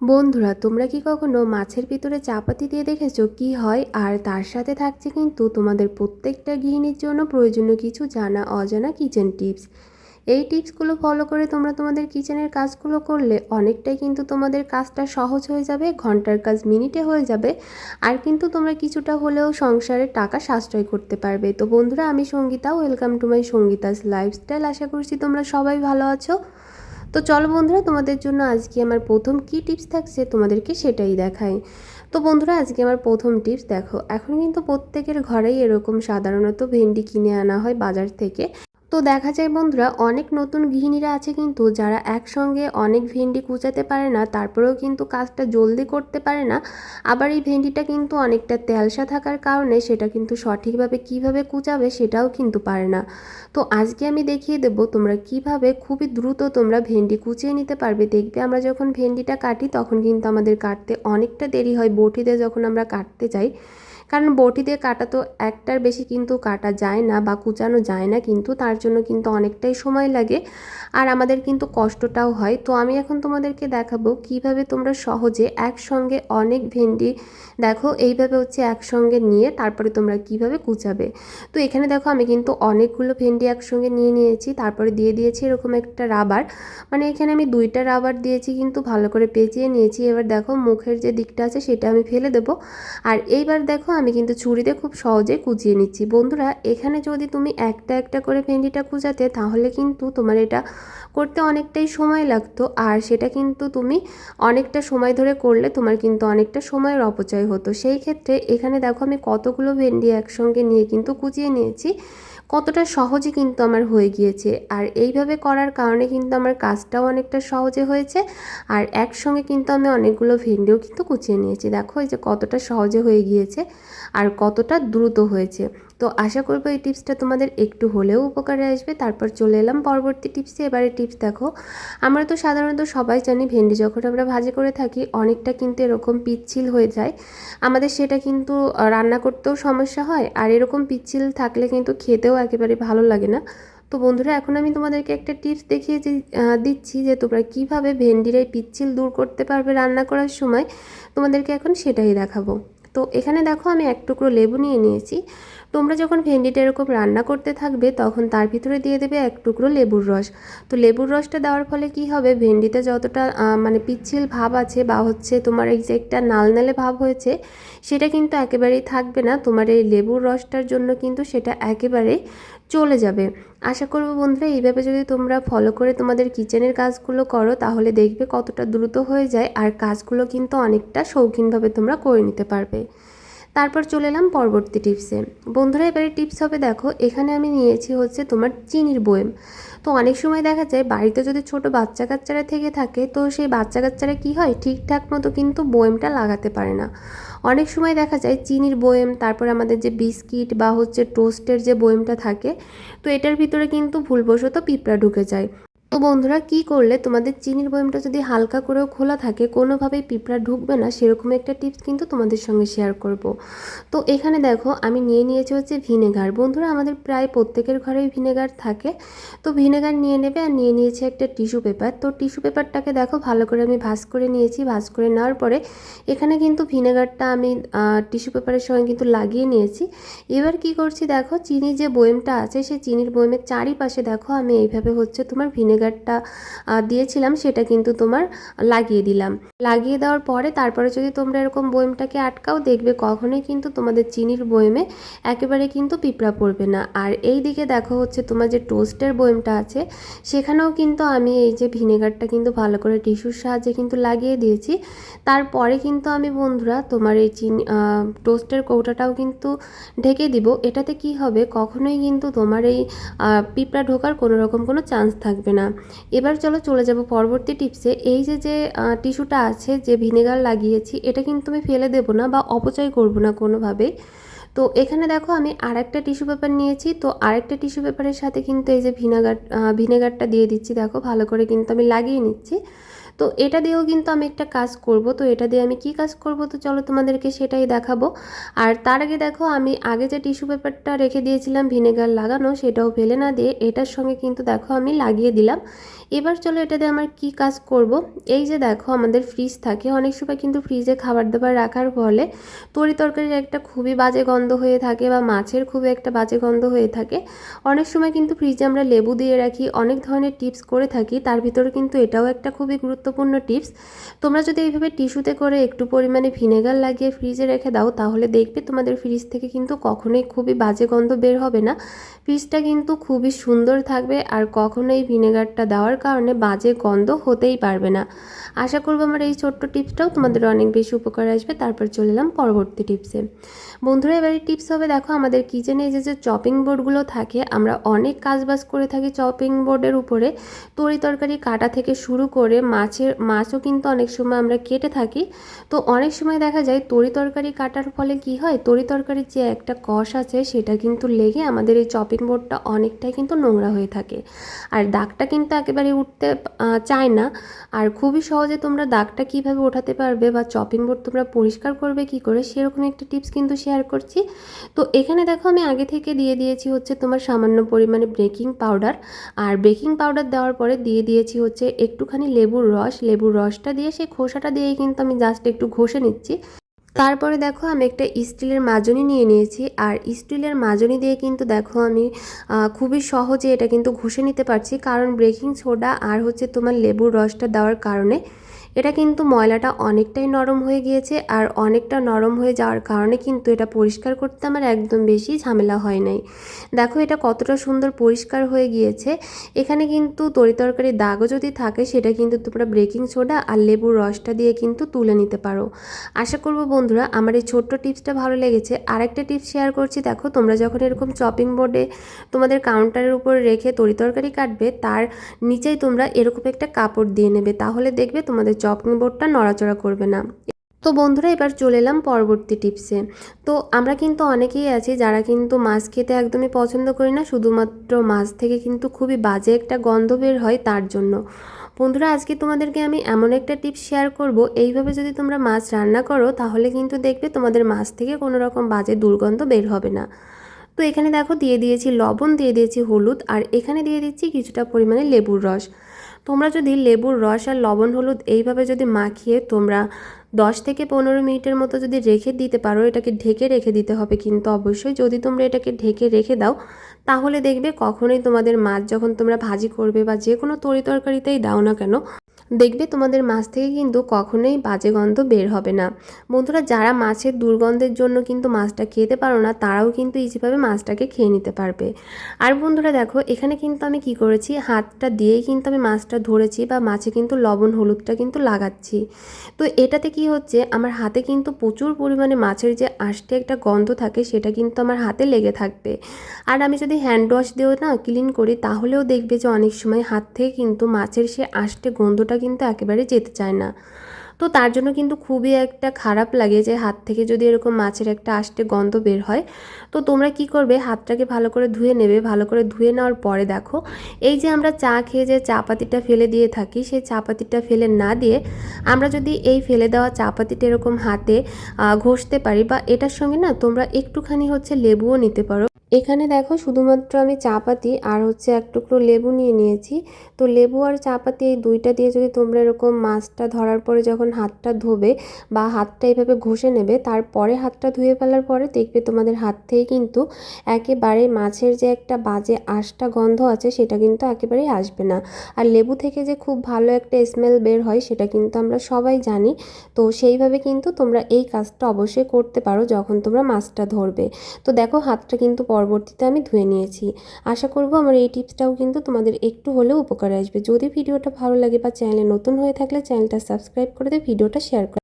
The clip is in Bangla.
বন্ধুরা, তোমরা কি কখনো মাছের ভিতরে চাপাতি দিয়ে দেখেছ? কি হয়? আর তার সাথে থাকছে কিন্তু তোমাদের প্রত্যেকটা গৃহিণীর জন্য প্রয়োজনীয় কিছু জানা, অজানা কিচেন টিপস এই টিপসগুলো ফলো করে তোমরা তোমাদের কিচেনের কাজগুলো করলে অনেকটাই কিন্তু তোমাদের কাজটা সহজ হয়ে যাবে, ঘণ্টার কাজ মিনিটে হয়ে যাবে, আর কিন্তু তোমরা কিছুটা হলেও সংসারের টাকা সাশ্রয় করতে পারবে। তো বন্ধুরা, আমি Sangita welcome to my Sangita's lifestyle আশা করছি তোমরা সবাই ভালো আছো। তো চলো বন্ধুরা, তোমাদের জন্য আজকে আমার প্রথম কি টিপস থাকছে তোমাদেরকে সেটাই দেখাই। তো বন্ধুরা, আজকে আমার প্রথম টিপস, দেখো, এখন কিন্তু প্রত্যেকের ঘরেই এরকম সাধারণত ভেন্ডি কিনে আনা হয় বাজার থেকে। তো দেখা যায় বন্ধুরা, অনেক নতুন গৃহিণীরা আছে কিন্তু যারা একসঙ্গে অনেক ভেন্ডি কুচাতে পারে না, তারপরেও কিন্তু কাজটা জলদি করতে পারে না। আবার এই ভেন্ডিটা কিন্তু অনেকটা তেলসা থাকার কারণে সেটা কিন্তু সঠিকভাবে কীভাবে কুচাবে সেটাও কিন্তু পারে না। তো আজকে আমি দেখিয়ে দেব তোমরা কীভাবে খুবই দ্রুত তোমরা ভেন্ডি কুচিয়ে নিতে পারবে। দেখবে আমরা যখন ভেন্ডিটা কাটি তখন কিন্তু আমাদের কাটতে অনেকটা দেরি হয়, বটিতে যখন আমরা কাটতে যাই। কারণ বটি দিয়ে কাটা তো একটার বেশি কিন্তু কাটা যায় না বা কুচানো যায় না কিন্তু তার জন্য কিন্তু অনেকটাই সময় লাগে আর আমাদের কিন্তু কষ্টটাও হয়। তো আমি এখন তোমাদেরকে দেখাবো কীভাবে তোমরা সহজে একসঙ্গে অনেক ভেন্ডি দেখো, এইভাবে হচ্ছে একসঙ্গে নিয়ে তারপরে তোমরা কীভাবে কুচাবে। তো এখানে দেখো আমি কিন্তু অনেকগুলো ভেন্ডি একসঙ্গে নিয়ে নিয়েছি, তারপরে দিয়ে দিয়েছি এরকম একটা রাবার। মানে এখানে আমি দুইটা রাবার দিয়েছি কিন্তু ভালো করে পেঁচিয়ে নিয়েছি। এবার দেখো মুখের যে দিকটা আছে সেটা আমি ফেলে দেবো। আর এইবার দেখো আমি কিন্তু ছুরিতে খুব সহজে কুচিয়ে নিচ্ছি। বন্ধুরা, এখানে যদি তুমি একটা একটা করে ভেন্ডিটা কুচাতে, তাহলে কিন্তু তোমার এটা করতে অনেকটাই সময় লাগতো। আর সেটা কিন্তু তুমি অনেকটা সময় ধরে করলে তোমার কিন্তু অনেকটা সময়ের অপচয় হতো। সেই ক্ষেত্রে এখানে দেখো আমি কতগুলো ভেন্ডি একসঙ্গে নিয়ে কিন্তু কুচিয়ে নিয়েছি। কতটা সহজে কিন্তু আমার হয়ে গিয়েছে। আর এইভাবে করার কারণে কিন্তু আমার কাজটাও অনেকটা সহজে হয়েছে। আর একসঙ্গে কিন্তু আমি অনেকগুলো ভেন্ডিও কিন্তু কুচিয়ে নিয়েছি। দেখো এই যে কতটা সহজে হয়ে গিয়েছে আর কতটা দ্রুত হয়েছে। তো আশা করব এই টিপসটা তোমাদের একটু হলেও উপকারে আসবে। তারপর চলে এলাম পরবর্তী টিপসে। এবারে টিপস দেখো, আমরা তো সাধারণত সবাই জানি ভেন্ডি যখন আমরা ভাজি করে থাকি অনেকটা কিন্তু এরকম পিচ্ছিল হয়ে যায়। আমাদের সেটা কিন্তু রান্না করতেও সমস্যা হয় আর এরকম পিচ্ছিল থাকলে কিন্তু খেতেও একেবারে ভালো লাগে না। তো বন্ধুরা, এখন আমি তোমাদেরকে একটা টিপস দেখিয়ে দিচ্ছি যে তোমরা কীভাবে ভেন্ডির এই পিচ্ছিল দূর করতে পারবে রান্না করার সময়। তোমাদেরকে এখন সেটাই দেখাবো। তো এখানে দেখো আমি এক টুকরো লেবু নিয়ে নিয়েছি। তোমরা যখন ভেন্ডিটা এরকম রান্না করতে থাকবে, তখন তার ভিতরে দিয়ে দেবে এক টুকরো লেবুর রস। তো লেবুর রসটা দেওয়ার ফলে কি হবে? ভেন্ডিতে যতটা মানে পিচ্ছিল ভাব আছে বা হচ্ছে তোমার এই যে একটা নালনালে ভাব হয়েছে, সেটা কিন্তু একেবারেই থাকবে না। তোমার এই লেবুর রসটার জন্য কিন্তু সেটা একেবারে চলে যাবে। আশা করব বন্ধুরা, এইভাবে যদি তোমরা ফলো করে তোমাদের কিচেনের কাজগুলো করো, তাহলে দেখবে কতটা দ্রুত হয়ে যায়, আর কাজগুলো কিন্তু অনেকটা শৌখিনভাবে তোমরা করে নিতে পারবে। তারপর চলে এলাম পরবর্তী টিপসে। বন্ধুরা, এবারে টিপস হবে, দেখো, এখানে আমি নিয়েছি হচ্ছে তোমার চিনির বয়েম। তো অনেক সময় দেখা যায়, বাড়িতে যদি ছোট বাচ্চা কাচ্চারা থেকে থাকে, তো সেই বাচ্চা কাচ্চারা কী হয়, ঠিকঠাক মতো কিন্তু বয়েমটা লাগাতে পারে না। অনেক সময় দেখা যায়, চিনির বয়েম, তারপর আমাদের যে বিস্কিট বা হচ্ছে টোস্টের যে বয়েমটা থাকে, তো এটার ভিতরে কিন্তু ভুলবশত পিঁপড়া ঢুকে যায়। তো বন্ধুরা, কি করলে? তোমাদের চিনির বয়মটা যদি হালকা করেও খোলা থাকে, কোনোভাবেই পিঁপড়া ঢুকবে না সেরকম একটা টিপস কিন্তু তোমাদের সঙ্গে শেয়ার করব। তো এখানে দেখো, আমি নিয়ে নিয়েছি হচ্ছে ভিনেগার। বন্ধুরা, আমাদের প্রায় প্রত্যেকের ঘরেই ভিনেগার থাকে। তো ভিনেগার নিয়ে নেবে আর নিয়ে নিয়েছি একটা টিস্যু পেপার। তো টিস্যু পেপারটাকে দেখো, ভালো করে আমি ভাজ করে নিয়েছি। ভাজ করে নেওয়ার পরে এখানে কিন্তু ভিনেগারটা আমি টিস্যু পেপারের সঙ্গে কিন্তু লাগিয়ে নিয়েছি। এবার কি করছি দেখো চিনি যে বয়েমটা আছে, সেই চিনির বয়েমের চারিপাশে দেখো, আমি এইভাবে হচ্ছে তোমার ভিনেগার ভিনেগারটা দিয়েছিলাম, সেটা কিন্তু তোমার লাগিয়ে দিলাম। লাগিয়ে দেওয়ার পরে তারপরে যদি তোমরা এরকম বয়েমটাকে আটকাও, দেখবে কখনোই কিন্তু তোমাদের চিনির বয়েমে একেবারে কিন্তু পিঁপড়া পড়বে না। আর এই দিকে দেখো হচ্ছে তোমার যে টোস্টের বয়েমটা আছে, সেখানেও কিন্তু আমি এই যে ভিনেগারটা কিন্তু ভালো করে টিস্যুর সাহায্যে কিন্তু লাগিয়ে দিয়েছি। তারপরে কিন্তু আমি বন্ধুরা তোমার এই চিনি টোস্টের কৌটাটাও কিন্তু ঢেকে দিব। এটাতে কি হবে? কখনোই কিন্তু তোমার এই পিঁপড়া ঢোকার কোনো রকম কোনো চান্স থাকবে না। এবার চলো চলে যাব পরবর্তী টিপসে এই যে যে টিস্যুটা আছে, যে ভিনেগার লাগিয়েছি, এটা কিন্তু আমি ফেলে দেব না বা অপচয় করব না কোনোভাবেই তো এখানে দেখো আমি আরেকটা টিস্যু পেপার নিয়েছি, তো আরেকটা টিস্যু পেপারের সাথে কিন্তু এই যে ভিনেগার ভিনেগারটা দিয়ে দিচ্ছি। দেখো ভালো করে কিন্তু আমি লাগিয়ে নিচ্ছি। তো এটা দিয়েও কিন্তু আমি একটা কাজ করব। তো এটা দিয়ে আমি কি কাজ করব? তো চলো তোমাদেরকে সেটাই দেখাবো। আর তার আগে দেখো, আমি আগে যে টিস্যু পেপারটা রেখে দিয়েছিলাম ভিনেগার লাগানো, সেটাও ফেলে না দিয়ে এটার সঙ্গে কিন্তু দেখো আমি লাগিয়ে দিলাম। এবার চলো এটা দিয়ে আমার কি কাজ করব? এই যে দেখো, আমাদের ফ্রিজ থাকে। অনেক সময় কিন্তু ফ্রিজে খাবার দাবার রাখার ফলে তরি তরকারির একটা খুবই বাজে গন্ধ হয়ে থাকে বা মাছের খুবই একটা বাজে গন্ধ হয়ে থাকে। অনেক সময় কিন্তু ফ্রিজে আমরা লেবু দিয়ে রাখি, অনেক ধরনের টিপস করে থাকি। তার ভিতরে কিন্তু এটাও একটা খুবই গুরুত্বপূর্ণ টিপস। তোমরা যদি এইভাবে টিস্যুতে করে একটু পরিমাণে ভিনেগার লাগিয়ে ফ্রিজে রেখে দাও, তাহলে দেখবে তোমাদের ফ্রিজ থেকে কিন্তু কখনোই খুবই বাজে গন্ধ বের হবে না। ফ্রিজটা কিন্তু খুবই সুন্দর থাকবে আর কখনোই ভিনেগারটা দেওয়ার কারণে বাজে গন্ধ হতেই পারবে না। আশা করব আমার এই ছোট্ট টিপসটাও তোমাদের অনেক বেশি উপকার আসবে। তারপর চলে এলাম পরবর্তী টিপসে। বন্ধুরা, এবারে টিপস হবে, দেখো আমাদের কিচেনে যে যে চপিং বোর্ডগুলো থাকে, আমরা অনেক কাজবাজ করে থাকি চপিং বোর্ডের উপরে। তরি তরকারি কাটা থেকে শুরু করে মাছের, মাছও কিন্তু অনেক সময় আমরা কেটে থাকি। তো অনেক সময় দেখা যায় তরি তরকারি কাটার ফলে কি হয়? তরি তরকারির যে একটা কষ আছে, সেটা কিন্তু লেগে আমাদের এই চপিং বোর্ডটা অনেকটাই কিন্তু নোংরা হয়ে থাকে। আর দাগটা কিন্তু একেবারে উঠতে চায় না। আর খুবই সহজে তোমরা দাগটা কীভাবে ওঠাতে পারবে বা চপিং বোর্ড তোমরা পরিষ্কার করবে কি করে, সেরকম একটা টিপস কিন্তু শেয়ার করছি। তো এখানে দেখো আমি আগে থেকে দিয়ে দিয়েছি হচ্ছে তোমার সামান্য পরিমাণে বেকিং পাউডার আর বেকিং পাউডার দেওয়ার পরে দিয়ে দিয়েছি হচ্ছে একটুখানি লেবুর রস। লেবুর রসটা দিয়ে, সেই খোসাটা দিয়েই কিন্তু আমি জাস্ট একটু ঘষে নিচ্ছি। তারপরে দেখো আমি একটা স্টিলের মাজনি নিয়ে নিয়েছি। আর স্টিলের মাজনি দিয়ে কিন্তু দেখো আমি খুবই সহজে এটা কিন্তু ঘষে নিতে পারছি। কারণ বেকিং সোডা আর হচ্ছে তোমার লেবুর রসটা দেওয়ার কারণে এটা কিন্তু ময়লাটা অনেকটাই নরম হয়ে গিয়েছে আর অনেকটা নরম হয়ে যাওয়ার কারণে কিন্তু এটা পরিষ্কার করতে আমার একদম বেশি ঝামেলা হয় নাই। দেখো এটা কতটা সুন্দর পরিষ্কার হয়ে গিয়েছে। এখানে কিন্তু তরি তরকারি দাগও যদি থাকে সেটা কিন্তু তোমরা ব্রেকিং সোডা আর লেবুর রসটা দিয়ে কিন্তু তুলে নিতে পারো। আশা করব বন্ধুরা আমার এই ছোট্ট টিপসটা ভালো লেগেছে। আরেকটা টিপস শেয়ার করছি, দেখো তোমরা যখন এরকম চপিং বোর্ডে তোমাদের কাউন্টারের উপর রেখে তরি তরকারি কাটবে, তার নিচেই তোমরা এরকম একটা কাপড় দিয়ে নেবে। তাহলে দেখবে তোমাদের চপিং বোর্ডটা নড়াচড়া করবে না। তো বন্ধুরা, এবার চলে এলাম পরবর্তী টিপসে। তো আমরা কিন্তু অনেকেই আছি যারা কিন্তু মাছ খেতে একদমই পছন্দ করি না, শুধুমাত্র মাছ থেকে কিন্তু খুবই বাজে একটা গন্ধ বের হয় তার জন্য। বন্ধুরা, আজকে তোমাদেরকে আমি এমন একটা টিপস শেয়ার করব, এইভাবে যদি তোমরা মাছ রান্না করো, তাহলে কিন্তু দেখবে তোমাদের মাছ থেকে কোনো রকম বাজে দুর্গন্ধ বের হবে না। তো এখানে দেখো, দিয়ে দিয়েছি লবণ, দিয়ে দিয়েছি হলুদ, আর এখানে দিয়ে দিচ্ছি কিছুটা পরিমাণে লেবুর রস। তোমরা যদি লেবুর রস আর লবণ, হলুদ এইভাবে যদি মাখিয়ে তোমরা দশ থেকে পনেরো মিনিটের মতো যদি রেখে দিতে পারো, এটাকে ঢেকে রেখে দিতে হবে কিন্তু অবশ্যই যদি তোমরা এটাকে ঢেকে রেখে দাও, তাহলে দেখবে কখনোই তোমাদের মাছ যখন তোমরা ভাজি করবে বা যে কোনো তরি তরকারিতেই দাও না কেন দেখবে তোমাদের মাছ থেকে কিন্তু কখনোই বাজে গন্ধ বের হবে না। বন্ধুরা, যারা মাছের দুর্গন্ধের জন্য কিন্তু মাছটা খেতে পারো না, তারাও কিন্তু ইজিভাবে মাছটাকে খেয়ে নিতে পারবে। আর বন্ধুরা দেখো, এখানে কিন্তু আমি কি করেছি, হাতটা দিয়েই কিন্তু আমি মাছটা ধরেছি বা মাছে কিন্তু লবণ হলুদটা কিন্তু লাগাচ্ছি। তো এটাতে কি হচ্ছে, আমার হাতে কিন্তু প্রচুর পরিমাণে মাছের যে আষ্টে একটা গন্ধ থাকে, সেটা কিন্তু আমার হাতে লেগে থাকবে। আর আমি যদি হ্যান্ড ওয়াশ দিয়েও না ক্লিন করি, তাহলেও দেখবে যে অনেক সময় হাত থেকে কিন্তু মাছের সে আষ্টে গন্ধটা কিন্তু একেবারে যেতে চায় না। তো তার জন্য কিন্তু খুবই একটা খারাপ লাগে যে হাত থেকে যদি এরকম মাছের একটা আষ্টে গন্ধ বের হয়, তো তোমরা কি করবে? হাতটাকে ভালো করে ধুয়ে নেবে, ভালো করে ধুয়ে নেওয়ার পরে দেখো, এই যে আমরা চা খেয়ে যে চা পাতিটা ফেলে দিয়ে থাকি, সেই চা পাতিটা ফেলে না দিয়ে আমরা যদি এই ফেলে দেওয়া চা পাতিটা এরকম হাতে ঘষতে পারি বা এটার সঙ্গে না তোমরা একটুখানি হচ্ছে লেবুও নিতে পারো। এখানে দেখো শুধুমাত্র আমি চা পাতি আর হচ্ছে এক টুকরো লেবু নিয়ে নিয়েছি। তো লেবু আর চা পাতি এই দুইটা দিয়ে যদি তোমরা এরকম মাছটা ধরার পরে যখন হাতটা ধোবে বা হাতটা এইভাবে ঘষে নেবে, তারপরে হাতটা ধুয়ে ফেলার পরে দেখবে তোমাদের হাত থেকে কিন্তু একেবারে মাছের যে একটা বাজে আশটা গন্ধ আছে সেটা কিন্তু একেবারেই আসবে না। আর লেবু থেকে যে খুব ভালো একটা স্মেল বের হয় সেটা কিন্তু আমরা সবাই জানি। তো সেইভাবে কিন্তু তোমরা এই কাজটা অবশ্যই করতে পারো যখন তোমরা মাছটা ধরবে। তো দেখো হাতটা কিন্তু পরবর্তীতে আমি ধুয়ে নিয়েছি। আশা করব আমার এই টিপসটাও কিন্তু তোমাদের একটু হলেও উপকারে আসবে। যদি ভিডিওটা ভালো লাগে বা চ্যানেলে নতুন হয়ে থাকলে চ্যানেলটা সাবস্ক্রাইব করে দিয়ে ভিডিওটা শেয়ার